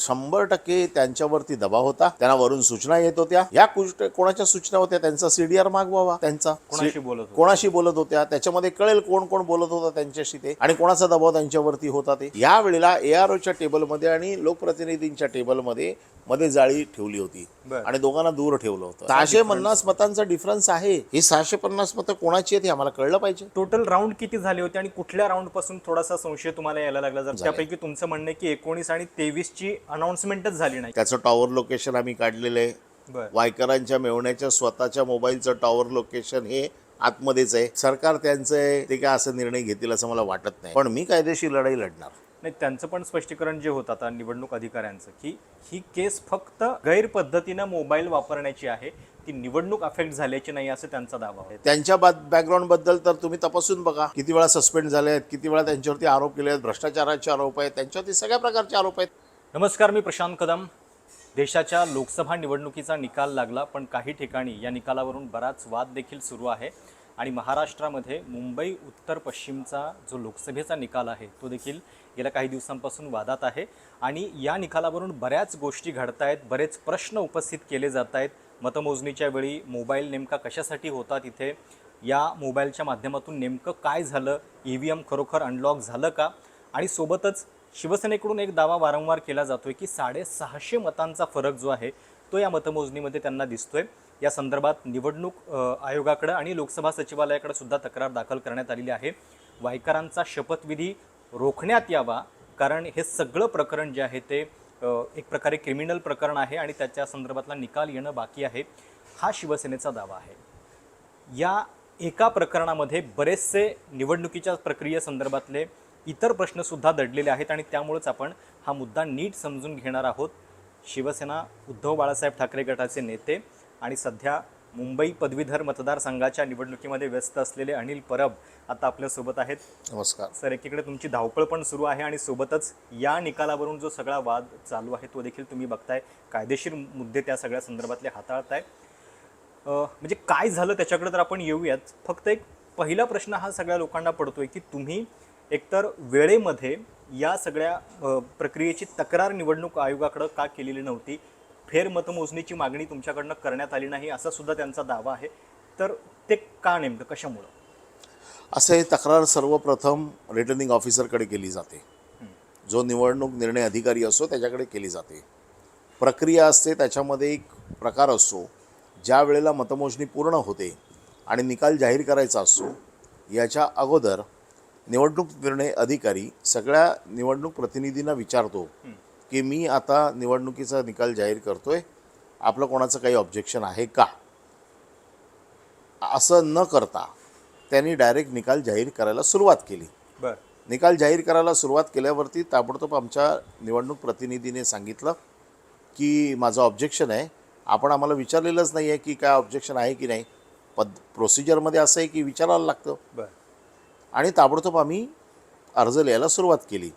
शंभर टक्के त्यांच्यावरती दबाव होता. त्यांना वरून सूचना येत होत्या. या गोष्ट कोणाच्या सूचना होत्या? त्यांचा सीडीआर मागवावा त्यांचा. कोणाशी बोलत? कोणाशी बोलत होत्या? त्याच्यामध्ये कळेल कोण कोण बोलत होता त्यांच्याशी ते. आणि कोणाचा दबाव त्यांच्यावरती होता ते. या वेळेला एआरओच्या टेबलमध्ये आणि लोकप्रतिनिधींच्या टेबलमध्ये मध्ये जाळी ठेवली होती. आणि दोघांना दूर ठेवलं होतं. सहाशे पन्नास मतांचा डिफरन्स आहे. ही सहाशे पन्नास मतं कोणाची आहेत हे आम्हाला कळलं पाहिजे. टोटल राऊंड किती झाले होते आणि कुठल्या राऊंडपासून थोडासा संशय तुम्हाला यायला लागला? जर त्यापैकी तुमचं म्हणणं की एकोणीस आणि तेवीस ची अनाऊन्समेंटच झाली नाही. त्याचं टॉवर लोकेशन आम्ही काढलेलं आहे. वायकरांच्या मेवण्याच्या स्वतःच्या मोबाईलचं टॉवर लोकेशन हे आतमध्येच आहे. सरकार त्यांचं आहे. ते काय असं निर्णय घेतील असं मला वाटत नाही. पण मी कायदेशीर लढाई लढणार. नाही त्यांचं पण स्पष्टीकरण जे होतं आता निवडणूक अधिकाऱ्यांचं की ही केस फक्त गैर पद्धतीनं मोबाईल वापरण्याची आहे ती निवडणूक अफेक्ट झाल्याची नाही असं त्यांचा दावा आहे. त्यांच्या बॅकग्राऊंडबद्दल तर तुम्ही तपासून बघा किती वेळा सस्पेंड झाले आहेत किती वेळा त्यांच्यावरती आरोप केले आहेत भ्रष्टाचाराचे आरोप आहेत त्यांच्यावरती सगळ्या प्रकारचे आरोप आहेत. नमस्कार मी प्रशांत कदम. देशाच्या लोकसभा निवडणुकीचा निकाल लागला पण काही ठिकाणी या निकालावरून बराच वाद देखील सुरू आहे. आणि महाराष्ट्रामध्ये मुंबई उत्तर पश्चिमचा जो लोकसभेचा निकाल आहे तो देखील गेल्या काही दिवसांपासून वादात आहे. आणि या निकालावरून बऱ्याच गोष्टी घडत आहेत बरेच प्रश्न उपस्थित केले जात आहेत. मतमोजणीच्या वेळी मोबाईल नेमका कशासाठी होता तिथे या मोबाईलच्या माध्यमातून नेमकं काय झालं? ई व्ही एम खरोखर अनलॉक झालं का? आणि सोबतच शिवसेनेकडून एक दावा वारंवार केला जातोय की साडेसहाशे मतांचा फरक जो आहे तो या मतमोजणीमध्ये त्यांना दिसतोय. या संदर्भात निवडणूक आयोगाकडं आयोगाकडे आणि लोकसभा सचिवालयाकडे सुद्धा तक्रार दाखल करण्यात आलेली आहे. वायकरांचा शपथविधी रोखण्यात यावा कारण हे सगळं प्रकरण जे आहे ते एक प्रकारे क्रिमिनल प्रकरण आहे आणि त्याच्या संदर्भातला निकाल येणं बाकी आहे. हा शिवसेनेचा दावा आहे. या एका प्रकरणामध्ये बरेचसे निवडणुकीच्या प्रक्रियेसंदर्भातले इतर प्रश्नसुद्धा दडलेले आहेत आणि त्यामुळेच आपण हा मुद्दा नीट समजून घेणार आहोत. शिवसेना उद्धव बाळासाहेब ठाकरे गटाचे नेते आणि सध्या मुंबई पदवीधर मतदारसंघाच्या निवडणुकीमध्ये व्यस्त असलेले अनिल परब आता आपल्यासोबत आहेत. नमस्कार. सर एकीकडे तुमची धावपळ पण सुरू आहे आणि सोबतच या निकालावरून जो सगळा वाद चालू आहे तो देखील तुम्ही बघताय. कायदेशीर मुद्दे त्या सगळ्या संदर्भातले हाताळताय. म्हणजे काय झालं त्याच्याकडे तर आपण येऊयात. फक्त एक पहिला प्रश्न हा सगळ्या लोकांना पडतोय की तुम्ही एकतर वेळेमध्ये या सगळ्या प्रक्रियेची तक्रार निवडणूक आयोगाकडे का केलेली नव्हती? फेरमतमोजणीची मागणी तुमच्याकडनं करण्यात आली नाही असा सुद्धा त्यांचा दावा आहे. तर ते का नेमकं कशामुळं? असं हे तक्रार सर्वप्रथम रिटर्निंग ऑफिसरकडे केली जाते. जो निवडणूक निर्णय अधिकारी असतो त्याच्याकडे केली जाते. प्रक्रिया असते त्याच्यामध्ये एक प्रकार असतो. ज्या वेळेला मतमोजणी पूर्ण होते आणि निकाल जाहीर करायचा असतो याच्या अगोदर निवडणूक निर्णय अधिकारी सगळ्या निवडणूक प्रतिनिधींना विचारतो की मी आता निवडणुकीचा निकाल जाहीर करतोय. आपलं कोणाचं काही ऑब्जेक्शन आहे का? असं न करता त्यांनी डायरेक्ट निकाल जाहीर करायला सुरुवात केली. बरं. निकाल जाहीर करायला सुरुवात केल्यावरती ताबडतोब आमच्या निवडणूक प्रतिनिधीने सांगितलं की माझं ऑब्जेक्शन आहे. आपण आम्हाला विचारलेलंच नाही आहे की काय ऑब्जेक्शन आहे की नाही. पद प्रोसिजरमध्ये असं आहे की विचारायला लागतं. बरं. आणि ताबडतोब आम्ही अर्ज लिहायला सुरुवात केली.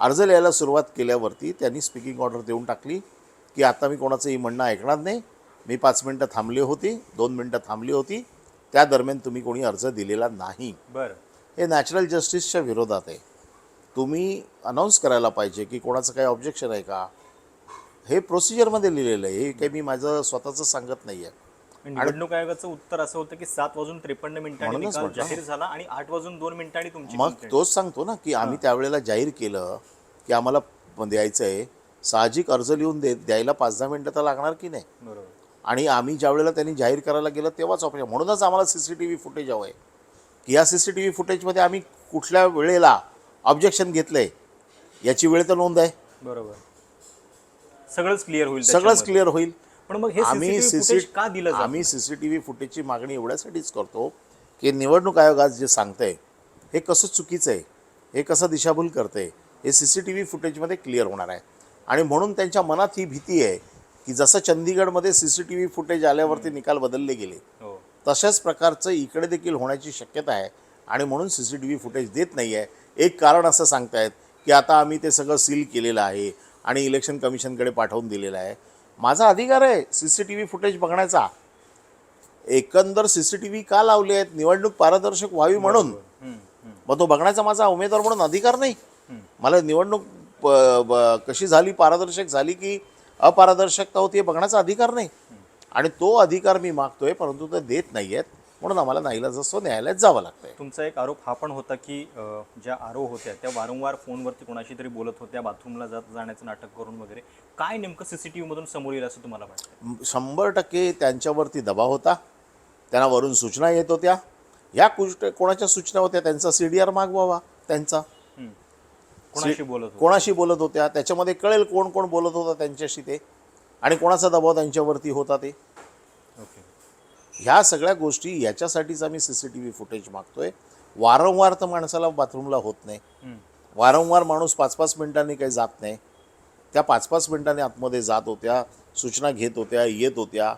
अर्ज लिहायला सुरुवात केल्यावरती त्यांनी स्पीकिंग ऑर्डर देऊन टाकली की आता मी कोणाचंही म्हणणं ऐकणार नाही. मी पाच मिनटं थांबली होती दोन मिनटं थांबली होती. त्या दरम्यान तुम्ही कोणी अर्ज दिलेला नाही. बरं. हे नॅचरल जस्टिसच्या विरोधात आहे. तुम्ही अनाऊन्स करायला पाहिजे की कोणाचं काही ऑब्जेक्शन आहे का? हे प्रोसिजरमध्ये लिहिलेलं आहे. हे काही मी माझं स्वतःचं सांगत नाही आहे निवडणूक आयोगाचं उत्तर असं होतं की सात वाजून त्रेपन्न मिनिटांनी म्हणूनच निकाल म्हटलं. जाहीर झाला आणि आठ वाजून दोन मिनिटांनी तुमची मग complaint. तोच सांगतो ना की आम्ही त्यावेळेला जाहीर केलं की आम्हाला द्यायचं आहे साहजिक अर्ज लिहून दे द्यायला पाच दहा मिनटं तर लागणार की नाही? बरोबर. आणि आम्ही ज्या वेळेला त्यांनी जाहीर करायला गेलं तेव्हाच ऑपरेशन म्हणूनच आम्हाला C C T V footage हवं आहे की या सी सी टी व्ही फुटेजमध्ये आम्ही कुठल्या वेळेला ऑब्जेक्शन घेतलं आहे याची वेळ तर नोंद आहे. बरोबर. सगळंच क्लिअर होईल सगळंच त्याच्यामध्ये. क्लिअर होईल. पण मग हे आम्ही CCTV सीसी footage का दिलं आम्ही सी सी टी व्ही फुटेजची मागणी एवढ्यासाठीच करतो की निवडणूक आयोग आज जे सांगतंय हे कसं चुकीचं आहे हे कसं दिशाभूल करतंय हे सी सी टी व्ही फुटेजमध्ये क्लिअर होणार आहे. आणि म्हणून त्यांच्या मनात ही भीती आहे की जसं चंदीगडमध्ये C C T V footage आल्यावरती निकाल बदलले गेले हो. तशाच प्रकारचं इकडे देखील होण्याची शक्यता आहे. आणि म्हणून C C T V footage देत नाही आहे एक कारण असं सांगतायत की आता आम्ही ते सगळं सील केलेलं आहे आणि इलेक्शन कमिशनकडे पाठवून दिलेलं आहे. माझा अधिकार आहे C C T V footage बघण्याचा. एकंदर सी सी टी व्ही का लावले आहेत? निवडणूक पारदर्शक व्हावी म्हणून. मग तो बघण्याचा माझा उमेदवार म्हणून अधिकार नाही. मला निवडणूक कशी झाली पारदर्शक झाली की अपारदर्शकता होती हे बघण्याचा अधिकार नाही. आणि तो अधिकार मी मागतोय परंतु ते देत नाही आहेत म्हणून आम्हाला नाईलाज असतो न्यायालयात जावं लागतंय. तुमचा एक आरोप हा पण होता की ज्या आरो होत्या त्या वारंवार फोनवरती कोणाशी तरी बोलत होत्या बाथरूमला जात जाण्याचं नाटक करून वगैरे. काय नेमकं सीसीटीव्ही मधून समोर येईल असं तुम्हाला वाटतं? शंभर टक्के त्यांच्यावरती दबाव होता. त्यांना वरून सूचना येत होत्या. या कुष्ट कोणाच्या सूचना होत्या त्यांचा सी डी आर मागवावा त्यांचा. कोणाशी बोलत कोणाशी बोलत होत्या? त्याच्यामध्ये कळेल कोण कोण बोलत होता त्यांच्याशी ते. आणि कोणाचा दबाव त्यांच्यावरती होता ते? ह्या सगळ्या गोष्टी याच्यासाठीच आम्ही C C T V footage मागतोय. वारंवार तर माणसाला बाथरूमला होत नाही. वारंवार माणूस पाच पाच मिनिटांनी काही जात नाही. त्या पाच पाच मिनिटांनी आतमध्ये जात होत्या सूचना घेत होत्या येत होत्या.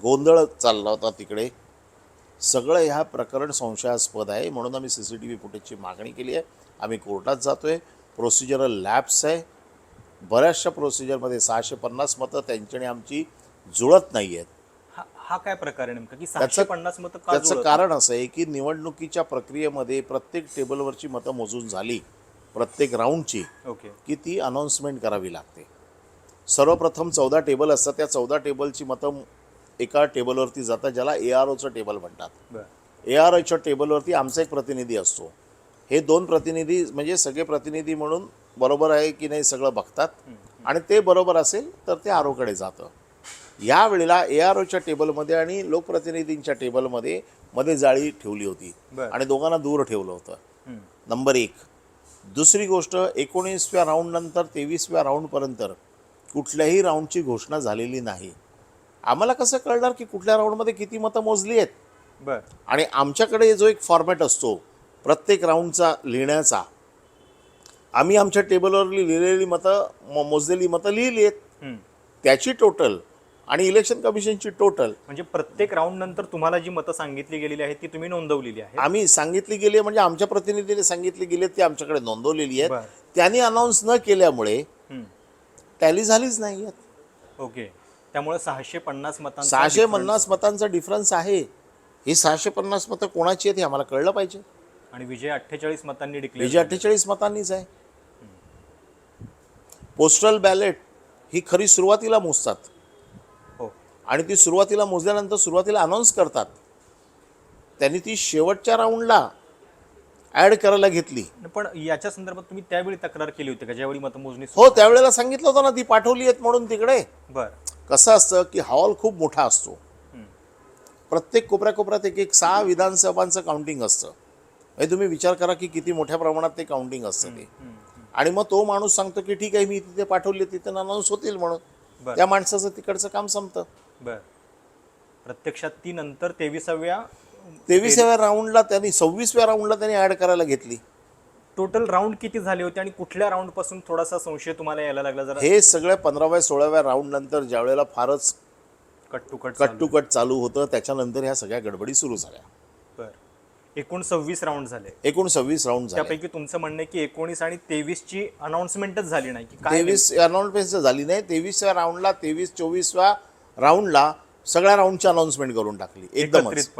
गोंधळ चालला होता तिकडे. सगळं ह्या प्रकरण संशयास्पद आहे. म्हणून आम्ही सी सी टी व्ही फुटेजची मागणी केली आहे. आम्ही कोर्टात जातो आहे प्रोसिजरल लॅब्स आहे. बऱ्याचशा प्रोसिजरमध्ये सहाशे पन्नास मतं त्यांच्याने आमची जुळत नाही आहेत हा काय प्रकार आहे नेमका? की सहाशे त्याचं- पन्नास मतं का त्याचं जुळत कारण असं आहे की निवडणुकीच्या प्रक्रियेमध्ये प्रत्येक टेबलवरची मतं मोजून झाली प्रत्येक राऊंडची? ओके. की ती अनाऊन्समेंट करावी लागते. सर्वप्रथम चौदा टेबल असतात त्या चौदा टेबलची मतं एका टेबलवरती जातात ज्याला ए आर ओचं टेबल म्हणतात. बरं. ए आर ओच्या टेबलवरती आमचा एक प्रतिनिधी असतो. हे दोन प्रतिनिधी म्हणजे सगळे प्रतिनिधी म्हणून बरोबर आहे की नाही सगळं बघतात. आणि ते बरोबर असेल तर ते आरोकडे जातं. यावेळेला ए आर ओच्या टेबलमध्ये आणि लोकप्रतिनिधींच्या टेबलमध्ये मध्ये जाळी ठेवली होती. आणि दोघांना दूर ठेवलं होतं. नंबर एक. दुसरी गोष्ट एकोणीसव्या राऊंडनंतर तेवीसव्या राऊंडपर्यंत कुठल्याही राऊंडची घोषणा झालेली नाही. आम्हाला कसं कळणार की कुठल्या राऊंडमध्ये किती मतं मोजली आहेत? आणि आमच्याकडे जो एक फॉर्मॅट असतो प्रत्येक राऊंडचा लिहिण्याचा आम्ही आमच्या टेबलवर लिहिलेली मतं मोजलेली मतं लिहिली आहेत. त्याची टोटल आणि इलेक्शन कमिशनची टोटल म्हणजे प्रत्येक राऊंड नंतर तुम्हाला जी मतं सांगितली गेलेली आहेत ती तुम्ही नोंदवलेली आहे आम्ही सांगितली गेली आहे म्हणजे आमच्या प्रतिनिधीने सांगितली गेली ती आमच्याकडे नोंदवलेली बरं. त्यांनी अनाऊन्स न केल्यामुळे हम्म. टॅली झालीच नाही आहेत ओके. त्यामुळे सहाशे पन्नास मतांचा सहाशे difference- पन्नास मतांचा डिफरन्स आहे. ही सहाशे पन्नास मतं कोणाची आहेत हे आम्हाला कळलं पाहिजे. आणि विजय अठ्ठेचाळीस मतांनी डिक्लेअर विजय अठ्ठेचाळीस मतांनीच आहे. पोस्टल बॅलेट ही खरी सुरुवातीला मोजतात. आणि ती सुरुवातीला मोजल्यानंतर सुरुवातीला अनाऊन्स करतात. त्यांनी ती शेवटच्या राऊंडला ॲड करायला घेतली. पण याच्या संदर्भात तुम्ही त्यावेळी तक्रार केली होती का? ज्यावेळी मतमोजणी हो त्यावेळेला सांगितलं होतं ना ती पाठवली आहेत म्हणून तिकडे. बर. कसं असतं की हॉल खूप मोठा असतो. प्रत्येक कोपऱ्या कोपऱ्यात एक एक सहा विधानसभांचं काउंटिंग असतं. म्हणजे तुम्ही विचार करा की किती मोठ्या प्रमाणात ते काउंटिंग असतं ते. आणि मग तो माणूस सांगतो की ठीक आहे मी तिथे पाठवली तिथे अनाऊन्स होतील म्हणून. त्या माणसाचं तिकडचं काम संपतं. बर. प्रत्यक्षात ती नंतर तेविसाव्या तेविसाव्या राऊंडला त्यांनी सव्वीसव्या राऊंडला त्यांनी ऍड करायला घेतली. टोटल राऊंड किती झाले होते आणि कुठल्या राऊंडपासून थोडासा संशय तुम्हाला यायला लागला जरा? हे सगळ्या पंधराव्या सोळाव्या राऊंड नंतर ज्या वेळेला फारच cut to cut cut to cut चालू होतं त्याच्यानंतर ह्या सगळ्या गडबडी सुरू झाल्या. बर. एकूण सव्वीस राऊंड झाले. एकूण सव्वीस राऊंड झाले. त्यापैकी तुमचं म्हणणं आहे की एकोणीस आणि तेवीस ची अनाऊन्समेंटच झाली नाही की काय तेवीस अनाऊन्समेंट झाली नाही. तेवीसव्या राऊंडला तेवीस चोवीसव्या राऊंडला सगळ्या राऊंडची अनाऊन्समेंट करून टाकली. एकदमच.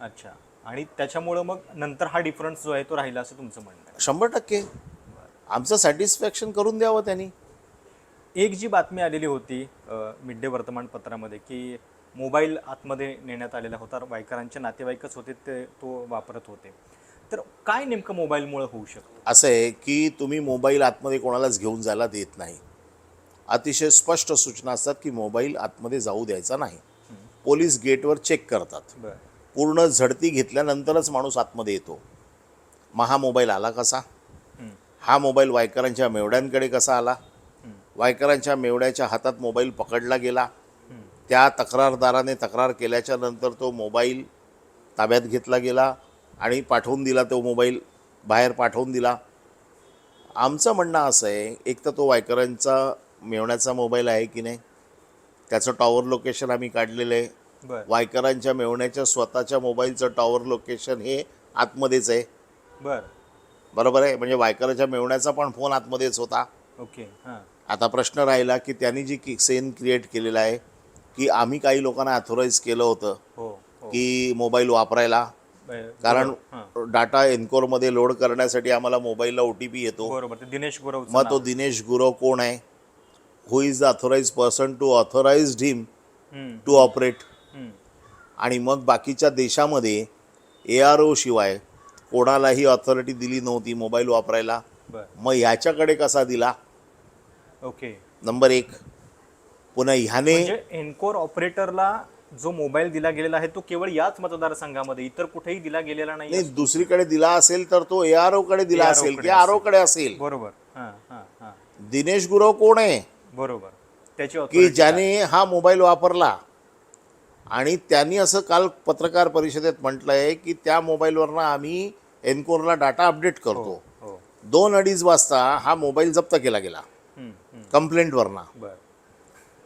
अच्छा. आणि त्याच्यामुळं मग नंतर हा डिफरन्स जो आहे तो राहिला असं तुमचं म्हणणं आहे. शंभर टक्के. आमचं सॅटिस्फॅक्शन करून द्यावं त्यांनी. एक जी बातमी आलेली होती मिड डे वर्तमानपत्रामध्ये की मोबाईल आतमध्ये नेण्यात आलेला होता. वायकरांचे नातेवाईकच होते ते तो वापरत होते. तर काय नेमकं मोबाईलमुळे होऊ शकतं? असं आहे की तुम्ही मोबाईल आतमध्ये कोणालाच घेऊन जायला देत नाही. अतिशय स्पष्ट सूचना असतात की मोबाईल आतमध्ये जाऊ द्यायचा नाही. पोलीस गेटवर चेक करतात. पूर्ण झडती घेतल्यानंतरच माणूस आतमध्ये येतो. मग हा मोबाईल आला कसा. हा मोबाईल वायकरांच्या मेवड्यांकडे कसा आला? वायकरांच्या मेवड्याच्या हातात मोबाईल पकडला गेला. त्या तक्रारदाराने तक्रार केल्याच्यानंतर तो मोबाईल ताब्यात घेतला गेला आणि पाठवून दिला तो मोबाईल बाहेर पाठवून दिला. आमचं म्हणणं असं आहे एक तर तो वायकरांचा मेवण्याचा मोबाईल आहे की नाही? त्याचं टॉवर लोकेशन आम्ही काढलेलं आहे. वायकरांच्या मेवण्याच्या स्वतःच्या मोबाईलचं टॉवर लोकेशन हे आतमध्येच आहे. बरं. बरोबर आहे? म्हणजे वायकराच्या मेवण्याचा पण फोन आतमध्येच होता. ओके हां. आता प्रश्न राहिला की त्यांनी जी की सेन क्रिएट केलेला आहे की आम्ही काही लोकांना अथोराईज केलं होतं हो हो. की मोबाईल वापरायला? कारण. डाटा एन्कोरमध्ये लोड करण्यासाठी आम्हाला मोबाईलला ओ टी पी येतो. मग तो दिनेश गुरव कोण आहे? Who is the authorize person to authorize him to operate आणि मग बाकीच्या देशामध्ये ए आर ओ शिवाय कोणालाही ऑथॉरिटी दिली नव्हती मोबाईल वापरायला. मग ह्याच्याकडे कसा दिला? ओके नंबर एक. पुन्हा ह्याने म्हणजे एनकोर ऑपरेटरला जो मोबाईल दिला गेलेला आहे तो केवळ याच मतदारसंघामध्ये इतर कुठेही दिला गेलेला नाही दुसरीकडे दिला असेल तर तो ए आर ओ कडे दिला असेल की आर ओ कडे असेल? बरोबर. दिनेश गुरव कोण आहे? बरोबर. त्याची की ज्याने हा मोबाईल वापरला आणि त्यांनी असं काल पत्रकार परिषदेत म्हटलंय की त्या मोबाईलवरनं आम्ही एनकोरला डाटा अपडेट करतो. हो दोन अडीच वाजता हा मोबाईल जप्त केला गेला. कंप्लेंटवरनं. बर.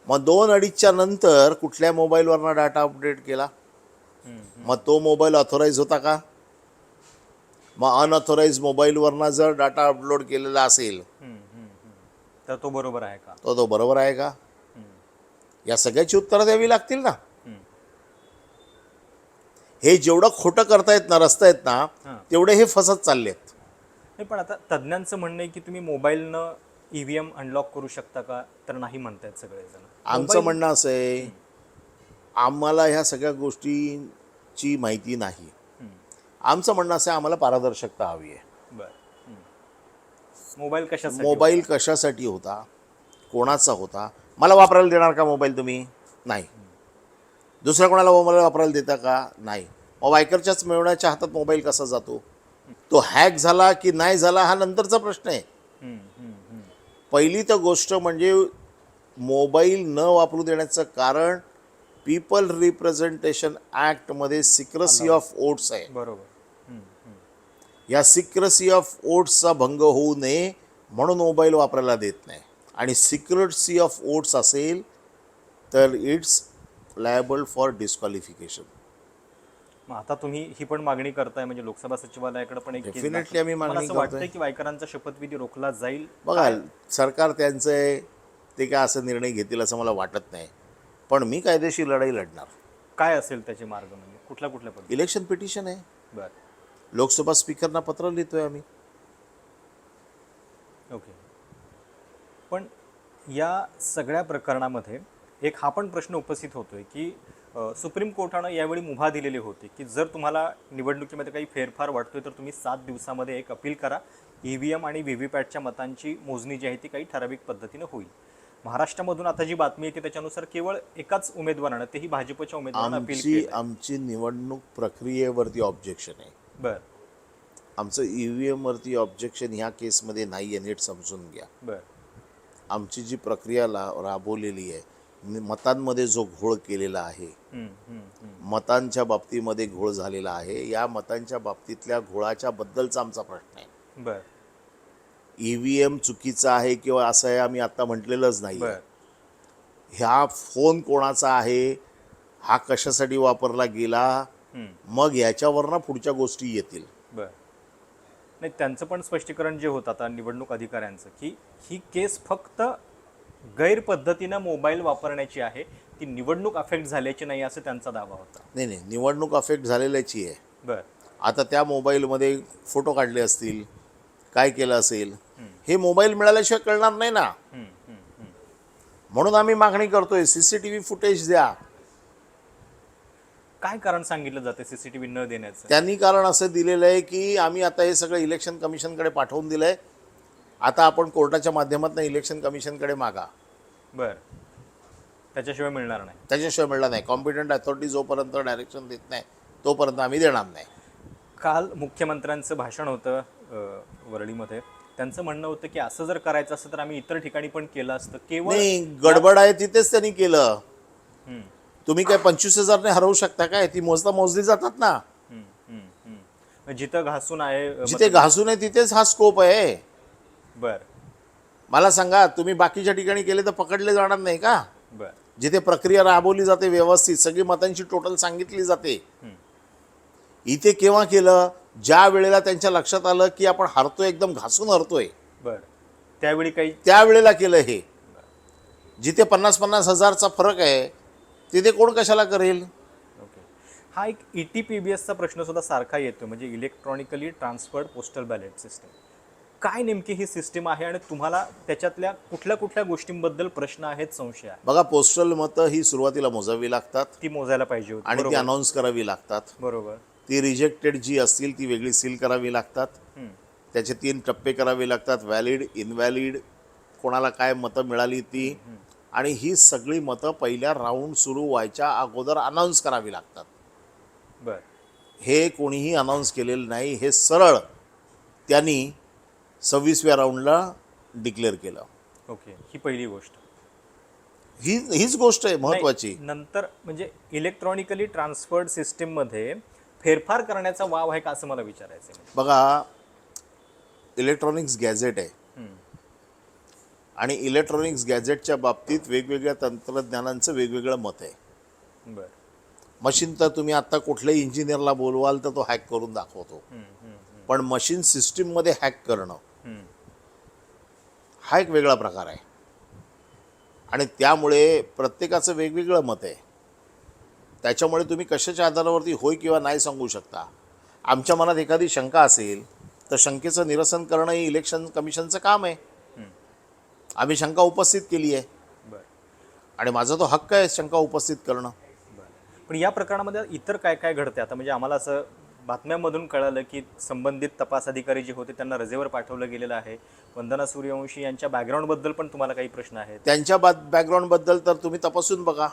मग दोन अडीचच्या नंतर कुठल्या मोबाईलवरनं डाटा अपडेट केला? मग तो मोबाईल ऑथोराईज होता का? मग अनऑथोराईज मोबाईलवरनं जर डाटा अपलोड केलेला असेल. तर तो बरोबर आहे का? तर तो बरोबर आहे का? या सगळ्याची उत्तरं द्यावी लागतील ना. हे जेवढं खोटं करतायत ना रस्तायत ना. तेवढे हे फसत चाललेत. नाही पण आता तज्ज्ञांचं म्हणणं आहे की तुम्ही मोबाईलनं ईव्हीएम अनलॉक करू शकता का? तर नाही म्हणतायत सगळेजण. आमचं म्हणणं असं आहे आम्हाला ह्या सगळ्या गोष्टींची माहिती नाही आमचं म्हणणं असं आहे आम्हाला पारदर्शकता हवी आहे. बर. मोबाईल कशासाठी मोबाईल कशासाठी होता? कोणाचा होता? मला वापरायला देणार का मोबाईल तुम्ही? नाही. दुसऱ्या कोणाला मोबाईल वापरायला देता का? नाही. मग वायकरच्याच मिळवण्याच्या हातात मोबाईल कसा जातो? तो हॅक झाला की नाही झाला हा नंतरचा प्रश्न आहे. पहिली तर गोष्ट म्हणजे मोबाईल न वापरू देण्याचं कारण पीपल रिप्रेझेंटेशन ॲक्टमध्ये सिक्रसी ऑफ ओट्स आहे. बरोबर. या सिक्रसी ऑफ ओट्सचा भंग होऊ नये म्हणून मोबाईल वापरायला देत नाही. आणि सिक्रेसी ऑफ ओट्स असेल तर इट्स लायबल फॉर डिस्क्वालिफिकेशन. मग आता तुम्ही ही पण मागणी करताय म्हणजे लोकसभा सचिवालयाकडे पण एक दाखल- आम्ही मागणी वाटतंय. की वायकरांचा शपथविधी रोखला जाईल? बघा सरकार त्यांचं ते काय असं निर्णय घेतील असं मला वाटत नाही. पण मी कायदेशीर लढाई लढणार. काय असेल त्याचे मार्ग म्हणजे? कुठल्या कुठल्या पद्धती इलेक्शन पिटिशन आहे. बर. लोकसभा स्पीकरना पत्र लिहितोय आम्ही. ओके. पण या सगळ्या प्रकरणामध्ये एक हा पण प्रश्न उपस्थित होतोय की सुप्रीम कोर्टानं यावेळी मुभा दिलेली होती की जर तुम्हाला निवडणुकीमध्ये काही फेरफार वाटतोय तर तुम्ही सात दिवसामध्ये एक अपील करा. ई व्ही एम आणि व्ही व्ही पॅटच्या मतांची मोजणी जी आहे ती काही ठराविक पद्धतीनं होईल. महाराष्ट्रामधून आता जी बातमी येते त्याच्यानुसार केवळ एकाच उमेदवारानं तेही भाजपच्या उमेदवारानं अपील आमची निवडणूक प्रक्रियेवरती ऑब्जेक्शन आहे. बर. आमचं ई व्ही एमवरती ऑब्जेक्शन ह्या केसमध्ये नाही आहे नीट समजून घ्या. बर. आमची जी प्रक्रिया ला राबवलेली आहे मतांमध्ये जो घोळ केलेला आहे. मतांच्या बाबतीमध्ये घोळ झालेला आहे या मतांच्या बाबतीतल्या घोळाच्या बद्दलचा आमचा प्रश्न आहे. बर. ई व्ही एम चुकीचा आहे किंवा असं आहे आम्ही आता म्हटलेलंच नाही बर. ह्या फोन कोणाचा आहे हा कशासाठी वापरला गेला. मग याच्यावरनं पुढच्या गोष्टी येतील. बर. नाही त्यांचं पण स्पष्टीकरण जे होतं आता निवडणूक अधिकाऱ्यांचं की ही केस फक्त गैरपद्धतीनं मोबाईल वापरण्याची आहे ती निवडणूक अफेक्ट झाल्याची नाही असं त्यांचा दावा होता. नाही नाही निवडणूक अफेक्ट झालेल्याची आहे. बर. आता त्या मोबाईलमध्ये फोटो काढले असतील काय केलं असेल हे मोबाईल मिळाल्याशिवाय कळणार नाही ना. म्हणून आम्ही मागणी करतोय C C T V footage द्या. काय कारण सांगितलं जातं सीसीटीव्ही न देण्याचं? त्यांनी कारण असं दिलेलं आहे की आम्ही आता हे सगळं इलेक्शन कमिशनकडे पाठवून दिलं आहे आता आपण कोर्टाच्या माध्यमातून इलेक्शन कमिशनकडे मागा. बर. त्याच्याशिवाय मिळणार नाही. त्याच्याशिवाय मिळणार नाही. कॉम्पिटंट अथॉरिटी जोपर्यंत डायरेक्शन देत नाही तोपर्यंत आम्ही देणार नाही. काल मुख्यमंत्र्यांचं भाषण होतं वरळीमध्ये. त्यांचं म्हणणं होतं की असं जर करायचं असतं तर आम्ही इतर ठिकाणी पण केलं असतं. केवळ नाही गडबड आहे तिथेच त्यांनी केलं. तुम्ही काय पंचवीस हजारने हरवू शकता काय? ती मोजता मोजली जातात ना. जिथं घासून आहे जिथे घासून आहे तिथेच हा स्कोप आहे. बर. मला सांगा तुम्ही बाकीच्या ठिकाणी केले तर पकडले जाणार नाही का? बर. जिथे प्रक्रिया राबवली जाते व्यवस्थित सगळी मतांची टोटल सांगितली जाते. इथे केव्हा केलं? ज्या वेळेला त्यांच्या लक्षात आलं की आपण हरतोय एकदम घासून हरतोय. बर. त्यावेळी काही त्यावेळेला केलं हे. जिथे पन्नास पन्नास हजारचा फरक आहे तिथे कोण कशाला करेल? ओके. हा एक ई टी पी बी एसचा प्रश्न सुद्धा सारखा येतो म्हणजे electronically transferred postal ballot system काय नेमकी ही सिस्टीम आहे आणि तुम्हाला त्याच्यातल्या कुठल्या कुठल्या गोष्टींबद्दल प्रश्न आहेत संशय आहे? बघा पोस्टल मतं ही सुरुवातीला मोजावी लागतात. ती मोजायला पाहिजे होती आणि ती बरोबर. अनाऊन्स करावी लागतात. बरोबर. ती रिजेक्टेड जी असतील ती वेगळी सील करावी लागतात. हम्म. त्याचे तीन टप्पे करावे लागतात. व्हॅलिड इनव्हॅलिड कोणाला काय मतं मिळाली ती. आणि ही सगळी मतं पहिल्या राऊंड सुरू व्हायच्या अगोदर अनाऊन्स करावी लागतात. बर. हे कोणीही अनाऊन्स केलेलं नाही हे सरळ त्यांनी सव्वीसव्या राऊंडला डिक्लेअर केलं. ओके ही पहिली गोष्ट. ही हीच गोष्ट आहे महत्त्वाची नाही, नंतर म्हणजे इलेक्ट्रॉनिकली ट्रान्सफर्ड सिस्टीममध्ये फेरफार करण्याचा वाव आहे का असं मला विचारायचं बघा इलेक्ट्रॉनिक्स गॅझेट आहे. आणि इलेक्ट्रॉनिक्स गॅझेटच्या बाबतीत वेगवेगळ्या तंत्रज्ञानांचं वेगवेगळं मत आहे. बर. मशीन तर तुम्ही आत्ता कुठल्याही इंजिनियरला बोलवाल तर तो हॅक करून दाखवतो. पण मशीन सिस्टीममध्ये हॅक करणं. हा एक वेगळा प्रकार आहे. आणि त्यामुळे प्रत्येकाचं वेगवेगळं मत आहे. त्याच्यामुळे तुम्ही कशाच्या आधारावरती होय किंवा नाही सांगू शकता. आमच्या मनात एखादी शंका असेल तर शंकेचं निरसन करणं हे इलेक्शन कमिशनचं काम आहे. आम्ही शंका उपस्थित केली आहे. बर. आणि माझा तो हक्क आहे शंका उपस्थित करणं. बरं. पण या प्रकरणामध्ये इतर काय काय घडते आता म्हणजे आम्हाला असं बातम्यांमधून कळालं की संबंधित तपास अधिकारी जे होते त्यांना रजेवर पाठवलं गेलेलं आहे. वंदना सूर्यवंशी यांच्या बॅकग्राऊंडबद्दल पण तुम्हाला काही प्रश्न आहेत? त्यांच्या बा बॅकग्राऊंडबद्दल तर तुम्ही तपासून बघा.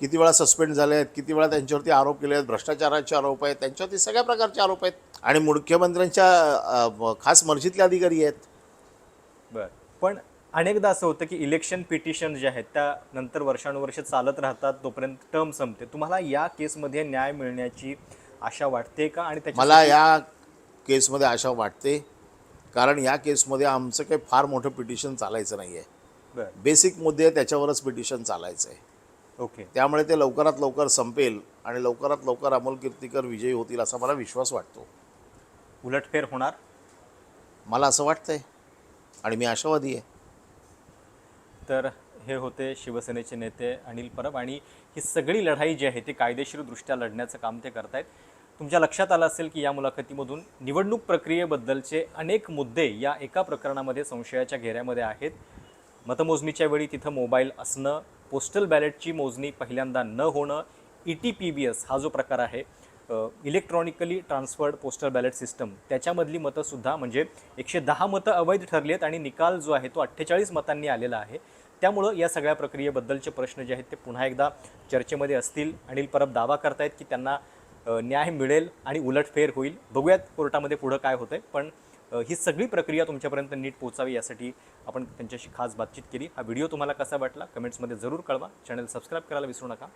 किती वेळा सस्पेंड झाले आहेत किती वेळा त्यांच्यावरती आरोप केले आहेत भ्रष्टाचाराचे आरोप आहेत त्यांच्यावरती सगळ्या प्रकारचे आरोप आहेत. आणि मुख्यमंत्र्यांच्या खास मर्जीतले अधिकारी आहेत. बरं. पण अनेकदा असं होतं की इलेक्शन पिटिशन जे आहेत त्या नंतर वर्षानुवर्ष चालत राहतात तोपर्यंत टर्म संपते. तुम्हाला या केसमध्ये न्याय मिळण्याची आशा वाटते का? आणि त्याच्या मला या केसमध्ये आशा वाटते. कारण या केसमध्ये आमचं काही फार मोठं पिटिशन चालायचं नाही आहे बरं. बेसिक मुद्दे आहे, त्याच्यावरच पिटिशन चालायचं आहे ओके. त्यामुळे ते लवकरात लवकर संपेल आणि लवकरात लवकर अमोल कीर्तीकर विजयी होतील असा मला विश्वास वाटतो. उलटफेर होणार? मला असं वाटतंय. आणि मी आशावादी आहे. तर हे होते शिवसेनेचे नेते अनिल परब आणि ही सगळी लढाई जी आहे ती कायदेशीरदृष्ट्या लढण्याचं काम ते करतायत. तुमच्या लक्षात आलं असेल की या मुलाखतीमधून निवडणूक प्रक्रियेबद्दलचे अनेक मुद्दे या एका प्रकरणामध्ये संशयाच्या घेऱ्यामध्ये आहेत. मतमोजणीच्या वेळी तिथं मोबाईल असणं पोस्टल बॅलेटची मोजणी पहिल्यांदा न होणं E T P B S हा जो प्रकार आहे electronically transferred postal ballot system त्याच्यामधली मतंसुद्धा म्हणजे एकशे दहा मतं अवैध ठरली आहेत आणि निकाल जो आहे तो अठ्ठेचाळीस मतांनी आलेला आहे. त्यामुळं या सगळ्या प्रक्रियेबद्दलचे प्रश्न जे आहेत ते पुन्हा एकदा चर्चेमध्ये असतील. अनिल परब दावा करतायत की त्यांना न्याय मिळेल आणि उलटफेर होईल. बघूयात कोर्टामध्ये पुढं काय होतंय पण ही सगळी प्रक्रिया तुमच्यापर्यंत नीट पोचावी यासाठी आपण त्यांच्याशी खास बातचीत केली. हा व्हिडिओ तुम्हाला कसा वाटला कमेंट्समध्ये जरूर कळवा. चॅनल सबस्क्राईब करायला विसरू नका.